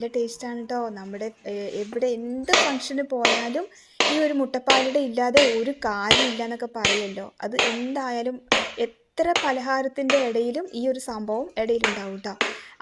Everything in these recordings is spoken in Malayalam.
നല്ല ടേസ്റ്റാണ് കേട്ടോ നമ്മുടെ എവിടെ എന്ത് ഫംഗ്ഷന് പോയാലും ഈ ഒരു മുട്ടപ്പാലിടെ ഇല്ലാതെ ഒരു കാര്യമില്ല എന്നൊക്കെ പറയുമല്ലോ അത് എന്തായാലും എത്ര പലഹാരത്തിന്റെ ഇടയിലും ഈ ഒരു സംഭവം ഇടയിലുണ്ടാവും കേട്ടോ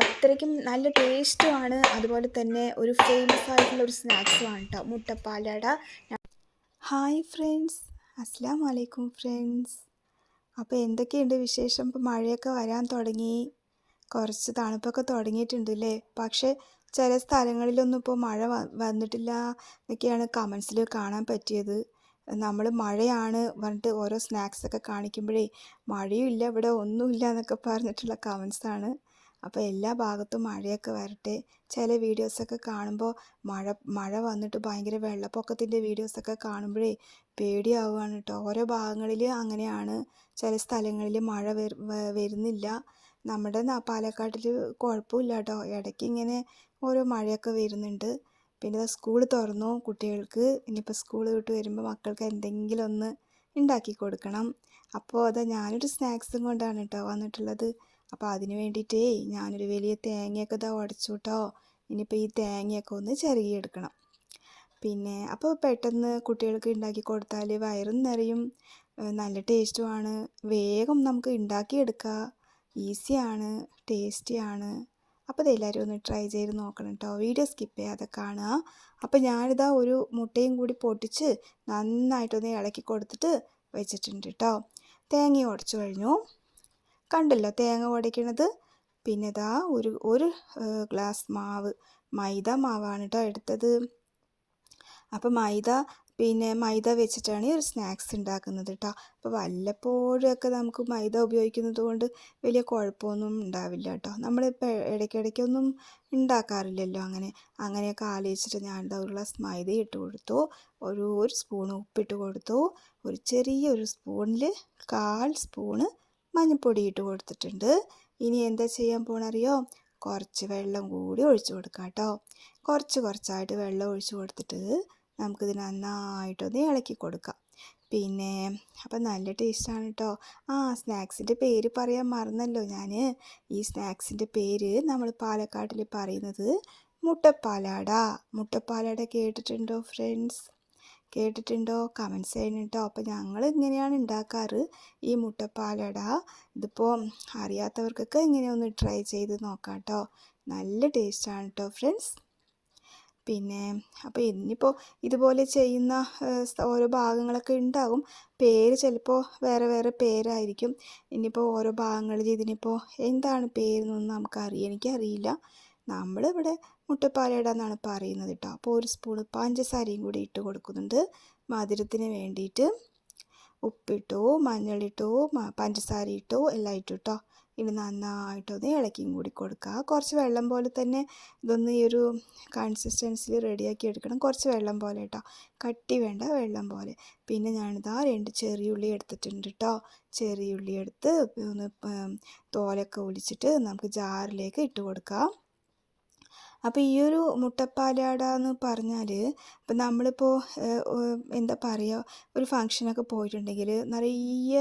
അത്രയ്ക്കും നല്ല ടേസ്റ്റുമാണ് അതുപോലെ തന്നെ ഒരു ഫേമസ് ആയിട്ടുള്ള ഒരു സ്നാക്സുമാണ് കേട്ടോ മുട്ടപ്പാലട. ഹായ് ഫ്രണ്ട്സ് അസ്സാം വലൈക്കും ഫ്രണ്ട്സ് അപ്പോൾ എന്തൊക്കെയുണ്ട് വിശേഷം? ഇപ്പോൾ മഴയൊക്കെ വരാൻ തുടങ്ങി. കുറച്ച് തണുപ്പൊക്കെ തുടങ്ങിയിട്ടുണ്ട് അല്ലേ പക്ഷേ ചില സ്ഥലങ്ങളിലൊന്നും ഇപ്പോൾ മഴ വന്നിട്ടില്ല എന്നൊക്കെയാണ് കമൻസിൽ കാണാൻ പറ്റിയത്. നമ്മൾ മഴയാണ് പറഞ്ഞിട്ട് ഓരോ സ്നാക്സൊക്കെ കാണിക്കുമ്പോഴേ മഴയും ഇല്ല ഇവിടെ ഒന്നുമില്ല എന്നൊക്കെ പറഞ്ഞിട്ടുള്ള കമൻസാണ് അപ്പോൾ എല്ലാ ഭാഗത്തും മഴയൊക്കെ വരട്ടെ. ചില വീഡിയോസൊക്കെ കാണുമ്പോൾ മഴ മഴ വന്നിട്ട് ഭയങ്കര വെള്ളപ്പൊക്കത്തിന്റെ വീഡിയോസൊക്കെ കാണുമ്പോഴേ പേടിയാവുകയാണ് കേട്ടോ. ഓരോ ഭാഗങ്ങളിൽ അങ്ങനെയാണ്. ചില സ്ഥലങ്ങളിൽ മഴ വരുന്നില്ല. നമ്മുടെ പാലക്കാട്ടിൽ കുഴപ്പമില്ല കേട്ടോ ഇടയ്ക്ക് ഇങ്ങനെ ഓരോ മഴയൊക്കെ വരുന്നുണ്ട്. പിന്നെ സ്കൂൾ തുറന്നു കുട്ടികൾക്ക്. ഇനിയിപ്പോൾ സ്കൂൾ വിട്ട് വരുമ്പോൾ മക്കൾക്ക് എന്തെങ്കിലും ഒന്ന് ഉണ്ടാക്കി കൊടുക്കണം. അപ്പോൾ അതാ ഞാനൊരു സ്നാക്സും കൊണ്ടാണ് കേട്ടോ വന്നിട്ടുള്ളത്. അപ്പോൾ അതിന് വേണ്ടിയിട്ടേ ഞാനൊരു വലിയ തേങ്ങയൊക്കെ ഇതാ ഉടച്ചു കേട്ടോ. ഇനിയിപ്പോൾ ഈ തേങ്ങയൊക്കെ ഒന്ന് ചിരകിയെടുക്കണം പിന്നെ അപ്പോൾ പെട്ടെന്ന് കുട്ടികൾക്ക് ഉണ്ടാക്കി കൊടുത്താൽ വയറും നിറയും. നല്ല ടേസ്റ്റുമാണ് വേഗം നമുക്ക് ഉണ്ടാക്കിയെടുക്കുക ഈസിയാണ് ടേസ്റ്റിയാണ്. അപ്പോൾ ഇതെല്ലാവരും ഒന്ന് ട്രൈ ചെയ്ത് നോക്കണം കേട്ടോ വീഡിയോ സ്കിപ്പ് ചെയ്യാതെ കാണുക. അപ്പോൾ ഞാനിതാ ഒരു മുട്ടയും കൂടി പൊട്ടിച്ച് നന്നായിട്ടൊന്ന് ഇളക്കി കൊടുത്തിട്ട് വെച്ചിട്ടുണ്ട് കേട്ടോ തേങ്ങ ഉടച്ചു കഴിഞ്ഞു. കണ്ടല്ലോ തേങ്ങ ഉടയ്ക്കണത്? പിന്നെ ഇതാ ഒരു ഒരു ഗ്ലാസ് മാവ് മൈദ മാവാണ് കേട്ടോ എടുത്തത്. അപ്പോൾ മൈദ പിന്നെ മൈദ വെച്ചിട്ടാണ് ഈ ഒരു സ്നാക്സ് ഉണ്ടാക്കുന്നത് കേട്ടോ അപ്പോൾ വല്ലപ്പോഴൊക്കെ നമുക്ക് മൈദ ഉപയോഗിക്കുന്നത് കൊണ്ട് വലിയ കുഴപ്പമൊന്നും ഉണ്ടാവില്ല കേട്ടോ നമ്മളിപ്പോൾ ഇടയ്ക്കിടയ്ക്കൊന്നും ഉണ്ടാക്കാറില്ലല്ലോ അങ്ങനെ. അങ്ങനെയൊക്കെ ആലോചിച്ചിട്ട് ഞാൻ ഒരു ഗ്ലാസ് മൈദ ഇട്ട് കൊടുത്തു. ഒരു ഒരു സ്പൂൺ ഉപ്പിട്ട് കൊടുത്തു. ഒരു ചെറിയൊരു സ്പൂണിൽ കാൽ സ്പൂണ് മഞ്ഞൾപ്പൊടി ഇട്ട് കൊടുത്തിട്ടുണ്ട്. ഇനി എന്താ ചെയ്യാൻ പോണറിയോ കുറച്ച് വെള്ളം കൂടി ഒഴിച്ചു കൊടുക്കാം കേട്ടോ കുറച്ച് കുറച്ചായിട്ട് വെള്ളം ഒഴിച്ചു കൊടുത്തിട്ട് നമുക്കിത് നന്നായിട്ടൊന്ന് ഇളക്കി കൊടുക്കാം. പിന്നെ അപ്പം നല്ല ടേസ്റ്റാണ് കേട്ടോ ആ സ്നാക്സിന്റെ പേര് പറയാൻ മറന്നല്ലോ ഞാൻ ഈ സ്നാക്സിന്റെ പേര് നമ്മൾ പാലക്കാട്ടിൽ പറയുന്നത് മുട്ടപ്പാലാട. മുട്ടപ്പാലാട കേട്ടിട്ടുണ്ടോ ഫ്രണ്ട്സ്? കേട്ടിട്ടുണ്ടോ? കമൻസ് ചെയ്യണം കേട്ടോ അപ്പോൾ ഞങ്ങൾ ഇങ്ങനെയാണ് ഉണ്ടാക്കാറ്. ഈ മുട്ടപ്പാലട ഇതിപ്പോൾ അറിയാത്തവർക്കൊക്കെ ഇങ്ങനെ ഒന്ന് ട്രൈ ചെയ്ത് നോക്കാം കേട്ടോ നല്ല ടേസ്റ്റാണ് കേട്ടോ ഫ്രണ്ട്സ്. പിന്നെ അപ്പോൾ ഇനിയിപ്പോൾ ഇതുപോലെ ചെയ്യുന്ന ഓരോ ഭാഗങ്ങളൊക്കെ ഉണ്ടാകും പേര് ചിലപ്പോൾ വേറെ വേറെ പേരായിരിക്കും. ഇനിയിപ്പോൾ ഓരോ ഭാഗങ്ങളിൽ ഇതിനിപ്പോൾ എന്താണ് പേരെന്നൊന്നും നമുക്കറിയാം എനിക്കറിയില്ല. നമ്മളിവിടെ മുട്ടപ്പാലട എന്നാണ് പറയുന്നത് കേട്ടോ അപ്പോൾ ഒരു സ്പൂൺ പഞ്ചസാരയും കൂടി ഇട്ട് കൊടുക്കുന്നുണ്ട്. മധുരത്തിന് വേണ്ടിയിട്ട് ഉപ്പിട്ടോ മഞ്ഞളിട്ടു പഞ്ചസാര ഇട്ടോ എല്ലാം ഇട്ടു കേട്ടോ ഇനി നന്നായിട്ടൊന്ന് ഇളക്കിയും കൂടി കൊടുക്കുക. കുറച്ച് വെള്ളം പോലെ തന്നെ ഇതൊന്ന് ഈ ഒരു കൺസിസ്റ്റൻസിൽ റെഡിയാക്കി എടുക്കണം. കുറച്ച് വെള്ളം പോലെ കേട്ടോ കട്ടി വേണ്ട വെള്ളം പോലെ. പിന്നെ ഞാനിതാ രണ്ട് ചെറിയ ഉള്ളി എടുത്തിട്ടുണ്ട് കേട്ടോ ചെറിയുള്ളി എടുത്ത് ഒന്ന് തോലൊക്കെ ഒലിച്ചിട്ട് നമുക്ക് ജാറിലേക്ക് ഇട്ട് കൊടുക്കാം. അപ്പോൾ ഈ ഒരു മുട്ടപ്പാലാട എന്ന് പറഞ്ഞാൽ ഇപ്പം നമ്മളിപ്പോൾ എന്താ പറയുക ഒരു ഫങ്ഷനൊക്കെ പോയിട്ടുണ്ടെങ്കിൽ നിറയെ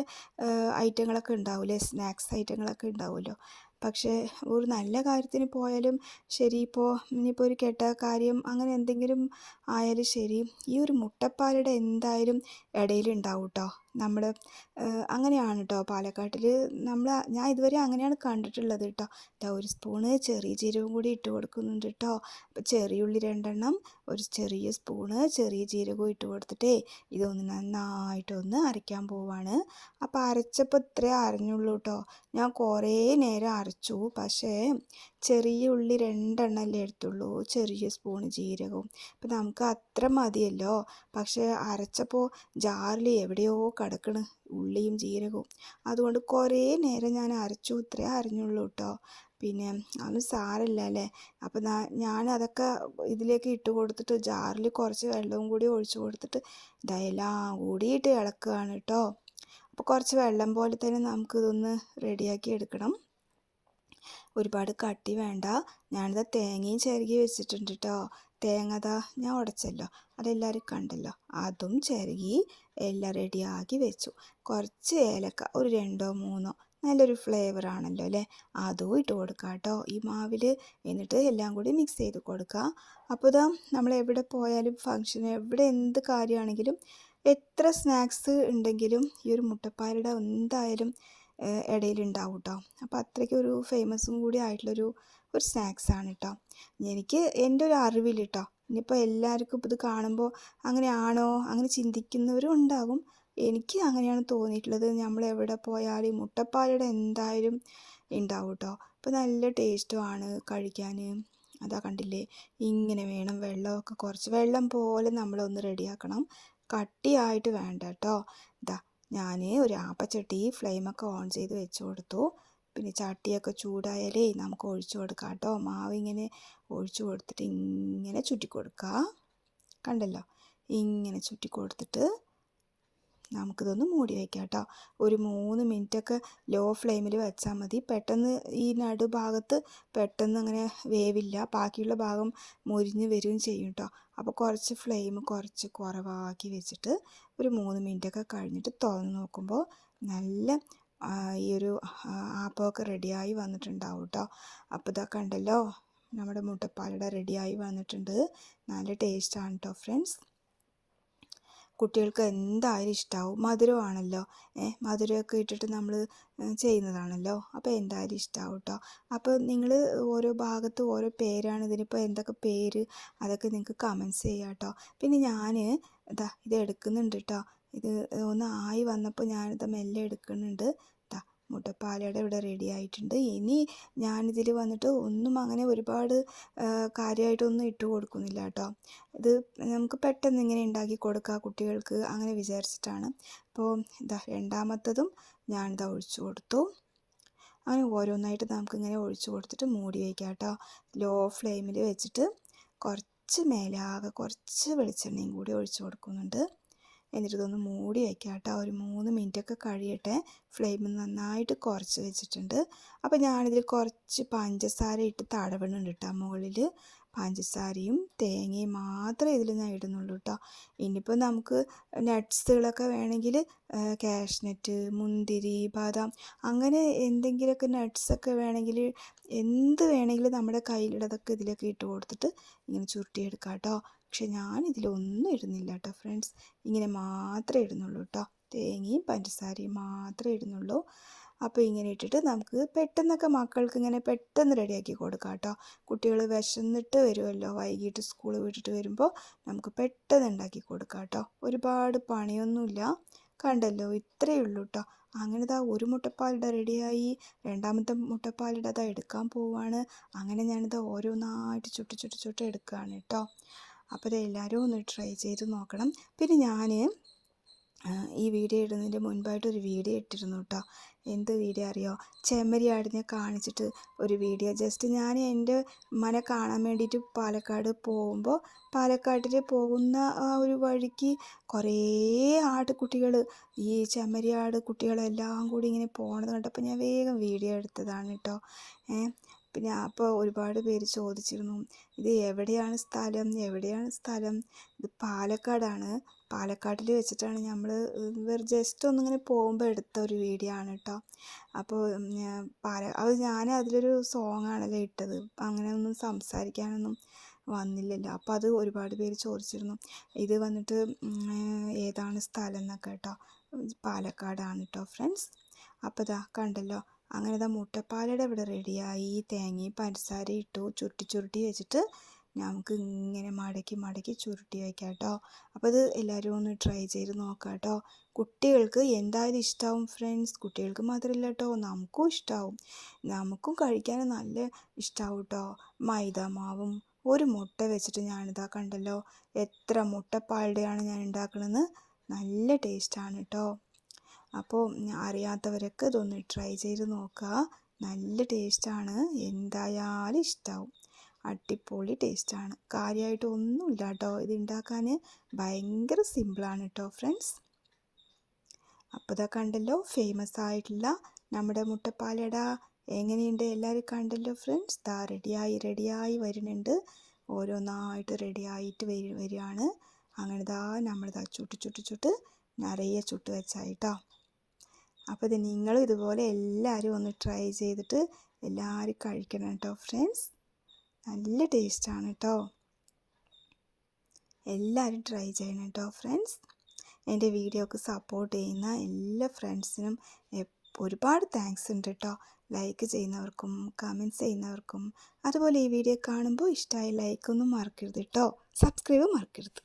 ഐറ്റങ്ങളൊക്കെ ഉണ്ടാവില്ലേ? സ്നാക്സ് ഐറ്റങ്ങളൊക്കെ ഉണ്ടാവുമല്ലോ പക്ഷേ ഒരു നല്ല കാര്യത്തിന് പോയാലും ശരി ഇപ്പോൾ ഇനിയിപ്പോൾ ഒരു കെട്ട കാര്യം അങ്ങനെ എന്തെങ്കിലും ആയാലും ശരി ഈ ഒരു മുട്ടപ്പാലട എന്തായാലും ഇടയിലുണ്ടാവും കേട്ടോ നമ്മൾ അങ്ങനെയാണ് കേട്ടോ പാലക്കാട്ടിൽ നമ്മൾ ഞാൻ ഇതുവരെ അങ്ങനെയാണ് കണ്ടിട്ടുള്ളത് കേട്ടോ ഇതാ ഒരു സ്പൂണ് ചെറിയ ജീരകം കൂടി ഇട്ട് കൊടുക്കുന്നുണ്ട് കേട്ടോ അപ്പോൾ ചെറിയ ഉള്ളി രണ്ടെണ്ണം ഒരു ചെറിയ സ്പൂണ് ചെറിയ ജീരകവും ഇട്ട് കൊടുത്തിട്ടേ ഇതൊന്ന് നന്നായിട്ടൊന്ന് അരയ്ക്കാൻ പോവാണ്. അപ്പോൾ അരച്ചപ്പോൾ ഇത്രേ അരഞ്ഞുള്ളൂ കേട്ടോ ഞാൻ കുറേ നേരം അരച്ചു. പക്ഷേ ചെറിയ ഉള്ളി രണ്ടെണ്ണമല്ലേ എടുത്തുള്ളൂ. ചെറിയ സ്പൂണ് ജീരകവും. അപ്പോൾ നമുക്ക് അത്ര മതിയല്ലോ. പക്ഷേ അരച്ചപ്പോൾ ജാറിൽ എവിടെയോ കിടക്കണ് ഉള്ളിയും ജീരകവും. അതുകൊണ്ട് കുറേ നേരം ഞാൻ അരച്ചു ഇത്രേ അരഞ്ഞുള്ളൂ കേട്ടോ പിന്നെ അതൊന്നും സാരമില്ല അല്ലേ അപ്പം ഞാൻ അതൊക്കെ ഇതിലേക്ക് ഇട്ട് കൊടുത്തിട്ട് ജാറിൽ കുറച്ച് വെള്ളവും കൂടി ഒഴിച്ചു കൊടുത്തിട്ട് ഇതെല്ലാം കൂടിയിട്ട് ഇളക്കുകയാണ് കേട്ടോ അപ്പോൾ കുറച്ച് വെള്ളം പോലെ തന്നെ നമുക്കിതൊന്ന് റെഡിയാക്കി എടുക്കണം. ഒരുപാട് കട്ടി വേണ്ട. ഞാനിത് തേങ്ങയും ചിരകി വെച്ചിട്ടുണ്ട് കേട്ടോ തേങ്ങ അതാ ഞാൻ ഉടച്ചല്ലോ. അതെല്ലാവരും കണ്ടല്ലോ. അതും ചിരകി എല്ലാം റെഡിയാക്കി വെച്ചു. കുറച്ച് ഏലക്ക ഒരു രണ്ടോ മൂന്നോ നല്ലൊരു ഫ്ലേവർ ആണല്ലോ അല്ലേ? അതും ഇട്ട് കൊടുക്കുക കേട്ടോ ഈ മാവിൽ എന്നിട്ട് എല്ലാം കൂടി മിക്സ് ചെയ്ത് കൊടുക്കുക അപ്പോൾ ഇതാ നമ്മൾ എവിടെ പോയാലും ഫങ്ഷൻ എവിടെ എന്ത് കാര്യമാണെങ്കിലും എത്ര സ്നാക്സ് ഉണ്ടെങ്കിലും ഈ ഒരു മുട്ടപ്പാലട എന്തായാലും ഇടയിൽ ഉണ്ടാവും കേട്ടോ അപ്പോൾ അത്രയ്ക്ക് ഒരു ഫേമസും കൂടി ആയിട്ടുള്ളൊരു ഒരു സ്നാക്സ് ആണ് കേട്ടോ എനിക്ക് എന്റെ ഒരു അറിവിൽ കേട്ടോ ഇനിയിപ്പോൾ എല്ലാവർക്കും ഇത് കാണുമ്പോൾ അങ്ങനെയാണോ അങ്ങനെ ചിന്തിക്കുന്നവരും ഉണ്ടാകും. എനിക്ക് അങ്ങനെയാണ് തോന്നിയിട്ടുള്ളത്. നമ്മൾ എവിടെ പോയാലും മുട്ടപ്പാലട എന്തായാലും ഉണ്ടാവും കേട്ടോ അപ്പോൾ നല്ല ടേസ്റ്റുമാണ് കഴിക്കാൻ അതാ കണ്ടില്ലേ? ഇങ്ങനെ വേണം വെള്ളമൊക്കെ കുറച്ച് വെള്ളം പോലെ നമ്മളൊന്ന് റെഡിയാക്കണം കട്ടിയായിട്ട് വേണ്ട കേട്ടോ ഇതാ ഞാൻ ഒരു ആപ്പച്ചട്ടി ഫ്ലെയിമൊക്കെ ഓൺ ചെയ്ത് വെച്ച് കൊടുത്തു. പിന്നെ ചട്ടിയൊക്കെ ചൂടായാലേ നമുക്ക് ഒഴിച്ചു കൊടുക്കാം കേട്ടോ. മാവ് ഇങ്ങനെ ഒഴിച്ചു കൊടുത്തിട്ട് ഇങ്ങനെ ചുറ്റി കൊടുക്കുക കണ്ടല്ലോ? ഇങ്ങനെ ചുറ്റി കൊടുത്തിട്ട് നമുക്കിതൊന്ന് മൂടി വയ്ക്കാം കേട്ടോ ഒരു മൂന്ന് മിനിറ്റൊക്കെ ലോ ഫ്ലെയിമിൽ വെച്ചാൽ മതി. പെട്ടെന്ന് ഈ നടുഭാഗത്ത് പെട്ടെന്ന് അങ്ങനെ വേവില്ല. ബാക്കിയുള്ള ഭാഗം മുരിഞ്ഞ് വരികയും ചെയ്യും കേട്ടോ അപ്പോൾ കുറച്ച് ഫ്ലെയിം കുറച്ച് കുറവാക്കി വെച്ചിട്ട് ഒരു മൂന്ന് മിനിറ്റൊക്കെ കഴിഞ്ഞിട്ട് തുറന്ന് നോക്കുമ്പോൾ നല്ല ഈ ഒരു ആപ്പമൊക്കെ റെഡിയായി വന്നിട്ടുണ്ടാവും കേട്ടോ അപ്പോൾ ഇതൊക്കെ ഉണ്ടല്ലോ നമ്മുടെ മുട്ടപ്പാലട റെഡിയായി വന്നിട്ടുണ്ട്. നല്ല ടേസ്റ്റാണ് കേട്ടോ ഫ്രണ്ട്സ്. കുട്ടികൾക്ക് എന്തായാലും ഇഷ്ടമാവും മധുരമാണല്ലോ. മധുരമൊക്കെ ഇട്ടിട്ട് നമ്മൾ ചെയ്യുന്നതാണല്ലോ. അപ്പോൾ എന്തായാലും ഇഷ്ടമാവും കേട്ടോ അപ്പോൾ നിങ്ങൾ ഓരോ ഭാഗത്ത് ഓരോ പേരാണ് ഇതിനിപ്പോൾ എന്തൊക്കെ പേര് അതൊക്കെ നിങ്ങൾക്ക് കമൻസ് ചെയ്യാം കേട്ടോ പിന്നെ ഞാൻ ഇതാ ഇത് എടുക്കുന്നുണ്ട് കേട്ടോ ഇത് ഒന്ന് ആയി വന്നപ്പോൾ ഞാനിത് മെല്ലെ എടുക്കുന്നുണ്ട്. മുട്ടപ്പാലയുടെ ഇവിടെ റെഡി ആയിട്ടുണ്ട്. ഇനി ഞാനിതിൽ വന്നിട്ട് ഒന്നും അങ്ങനെ ഒരുപാട് കാര്യമായിട്ടൊന്നും ഇട്ട് കൊടുക്കുന്നില്ല കേട്ടോ. ഇത് നമുക്ക് പെട്ടെന്ന് ഇങ്ങനെ ഉണ്ടാക്കി കൊടുക്കുക കുട്ടികൾക്ക് അങ്ങനെ വിചാരിച്ചിട്ടാണ്. അപ്പോൾ ഇതാ രണ്ടാമത്തതും ഞാനിതാ ഒഴിച്ചു കൊടുത്തു. അങ്ങനെ ഓരോന്നായിട്ട് നമുക്കിങ്ങനെ ഒഴിച്ചു കൊടുത്തിട്ട് മൂടി വയ്ക്കാം കേട്ടോ. ലോ ഫ്ലെയിമിൽ വെച്ചിട്ട് കുറച്ച് മേലാകെ കുറച്ച് വെളിച്ചെണ്ണയും കൂടി ഒഴിച്ചു കൊടുക്കുന്നുണ്ട്. എന്നിട്ട് ഇതൊന്ന് മൂടി വയ്ക്കാം കേട്ടോ ഒരു മൂന്ന് മിനിറ്റൊക്കെ കഴിയട്ടെ. ഫ്ലെയിം നന്നായിട്ട് കുറച്ച് വെച്ചിട്ടുണ്ട്. അപ്പോൾ ഞാനിതിൽ കുറച്ച് പഞ്ചസാര ഇട്ട് തടവണുണ്ട് കേട്ടോ മുകളിൽ. പഞ്ചസാരയും തേങ്ങയും മാത്രമേ ഇതിൽ ഞാൻ ഇടുന്നുള്ളൂ കേട്ടോ. ഇനിയിപ്പോൾ നമുക്ക് നട്ട്സുകളൊക്കെ വേണമെങ്കിൽ കാഷ്നട്ട് മുന്തിരി ബാദാം അങ്ങനെ എന്തെങ്കിലുമൊക്കെ നട്ട്സൊക്കെ വേണമെങ്കിൽ എന്ത് വേണമെങ്കിലും നമ്മുടെ കയ്യിലുള്ളതൊക്കെ ഇതിലൊക്കെ ഇട്ട് കൊടുത്തിട്ട് ഇങ്ങനെ ചുരുട്ടിയെടുക്കാം കേട്ടോ. പക്ഷെ ഞാൻ ഇതിലൊന്നും ഇടുന്നില്ല കേട്ടോ ഫ്രണ്ട്സ്. ഇങ്ങനെ മാത്രമേ ഇടുന്നുള്ളൂ കേട്ടോ തേങ്ങയും പഞ്ചസാരയും മാത്രമേ ഇടുന്നുള്ളൂ. അപ്പോൾ ഇങ്ങനെ ഇട്ടിട്ട് നമുക്ക് പെട്ടെന്നൊക്കെ മക്കൾക്ക് ഇങ്ങനെ പെട്ടെന്ന് റെഡിയാക്കി കൊടുക്കാം കേട്ടോ കുട്ടികൾ വിശന്നിട്ട് വരുമല്ലോ വൈകിട്ട് സ്കൂൾ വിട്ടിട്ട് വരുമ്പോൾ നമുക്ക് പെട്ടെന്ന് ഉണ്ടാക്കി കൊടുക്കാം കേട്ടോ ഒരുപാട് പണിയൊന്നുമില്ല. കണ്ടല്ലോ ഇത്രയേ ഉള്ളൂ കേട്ടോ അങ്ങനെ ഇതാ ഒരു മുട്ടപ്പാലിട റെഡിയായി. രണ്ടാമത്തെ മുട്ടപ്പാലിട അതാ എടുക്കാൻ പോവാണ്. അങ്ങനെ ഞാനിത് ഓരോന്നായിട്ട് ചുട്ടി ചുട്ടി ചുട്ടി എടുക്കുകയാണ് കേട്ടോ അപ്പോൾ എല്ലാവരും ഒന്ന് ട്രൈ ചെയ്ത് നോക്കണം. പിന്നെ ഞാൻ ഈ വീഡിയോ ഇടുന്നതിന്റെ മുൻപായിട്ട് ഒരു വീഡിയോ ഇട്ടിരുന്നു കേട്ടോ എന്ത് വീഡിയോ അറിയോ? ചെമ്മരി ആടിനെ കാണിച്ചിട്ട് ഒരു വീഡിയോ ജസ്റ്റ് ഞാൻ എന്റെ മന കാണാൻ വേണ്ടിയിട്ട് പാലക്കാട് പോകുമ്പോൾ പാലക്കാട്ടിൽ പോകുന്ന ആ ഒരു വഴിക്ക് കുറേ ആട്ടുകുട്ടികൾ ഈ ചെമ്മരി ആട് കുട്ടികളെല്ലാം കൂടി ഇങ്ങനെ പോണത് കണ്ടപ്പോൾ ഞാൻ വേഗം വീഡിയോ എടുത്തതാണ് കേട്ടോ പിന്നെ അപ്പോൾ ഒരുപാട് പേര് ചോദിച്ചിരുന്നു ഇത് എവിടെയാണ് സ്ഥലം? എവിടെയാണ് സ്ഥലം? ഇത് പാലക്കാടാണ്. പാലക്കാട്ടിൽ വെച്ചിട്ടാണ് നമ്മൾ വെറു ജസ്റ്റ് ഒന്നിങ്ങനെ പോകുമ്പോൾ എടുത്ത ഒരു വീഡിയോ ആണ് കേട്ടോ അപ്പോൾ പാല അത് ഞാൻ അതിലൊരു സോങ് ആണല്ലോ ഇട്ടത്. അങ്ങനെ ഒന്നും സംസാരിക്കാനൊന്നും വന്നില്ലല്ലോ. അപ്പോൾ അത് ഒരുപാട് പേര് ചോദിച്ചിരുന്നു ഇത് വന്നിട്ട് ഏതാണ് സ്ഥലം എന്നൊക്കെ കേട്ടോ പാലക്കാടാണ് കേട്ടോ ഫ്രണ്ട്സ്. അപ്പോൾ ഇതാ കണ്ടല്ലോ അങ്ങനെ ഇതാ മുട്ടപ്പാലയുടെ ഇവിടെ റെഡിയായി തേങ്ങയും പഞ്ചസാര ഇട്ടു. ചുരുട്ടി ചുരുട്ടി വെച്ചിട്ട് നമുക്ക് ഇങ്ങനെ മടക്കി മടക്കി ചുരുട്ടി വയ്ക്കാം കേട്ടോ അപ്പോൾ ഇത് എല്ലാവരും ഒന്ന് ട്രൈ ചെയ്ത് നോക്കാം കേട്ടോ കുട്ടികൾക്ക് എന്തായാലും ഇഷ്ടമാവും ഫ്രണ്ട്സ് കുട്ടികൾക്ക് മാത്രമല്ല കേട്ടോ നമുക്കും ഇഷ്ടമാവും നമുക്കും കഴിക്കാൻ നല്ല ഇഷ്ടമാവും കേട്ടോ മൈദ മാവും ഒരു മുട്ട വെച്ചിട്ട് ഞാനിതാ കണ്ടല്ലോ. എത്ര മുട്ടപ്പാലയുടെയാണ് ഞാൻ ഉണ്ടാക്കണമെന്ന് നല്ല ടേസ്റ്റാണ് കേട്ടോ അപ്പോൾ അറിയാത്തവരൊക്കെ ഇതൊന്ന് ട്രൈ ചെയ്ത് നോക്കുക നല്ല ടേസ്റ്റാണ് എന്തായാലും ഇഷ്ടമാവും അടിപൊളി ടേസ്റ്റാണ് കാര്യമായിട്ട് ഒന്നുമില്ല കേട്ടോ ഇത് ഉണ്ടാക്കാൻ ഭയങ്കര സിമ്പിളാണ് കേട്ടോ ഫ്രണ്ട്സ് അപ്പോൾ ഇതാ കണ്ടല്ലോ ഫേമസ് ആയിട്ടുള്ള നമ്മുടെ മുട്ടപ്പാലട എങ്ങനെയുണ്ട് എല്ലാവരും കണ്ടല്ലോ ഫ്രണ്ട്സ് ദാ റെഡിയായി റെഡിയായി വരുന്നുണ്ട്. ഓരോന്നായിട്ട് റെഡിയായിട്ട് വരി വരികയാണ്. അങ്ങനെ ദാ നമ്മളിതാ ചുട്ട് ചുട്ട് ചുട്ട് നിറയെ ചുട്ട് വെച്ചായിട്ടോ. അപ്പോൾ ഇത് നിങ്ങൾ ഇതുപോലെ എല്ലാവരും ഒന്ന് ട്രൈ ചെയ്തിട്ട് എല്ലാവരും കഴിക്കണം കേട്ടോ ഫ്രണ്ട്സ് നല്ല ടേസ്റ്റാണ് കേട്ടോ. എല്ലാവരും ട്രൈ ചെയ്യണം കേട്ടോ ഫ്രണ്ട്സ് എന്റെ വീഡിയോക്ക് സപ്പോർട്ട് ചെയ്യുന്ന എല്ലാ ഫ്രണ്ട്സിനും ഒരുപാട് താങ്ക്സ് ഉണ്ട് കേട്ടോ. ലൈക്ക് ചെയ്യുന്നവർക്കും കമന്റ്സ് ചെയ്യുന്നവർക്കും. അതുപോലെ ഈ വീഡിയോ കാണുമ്പോൾ ഇഷ്ടമായ ലൈക്കൊന്നും മറക്കരുത് കേട്ടോ. സബ്സ്ക്രൈബ് മറക്കരുത്.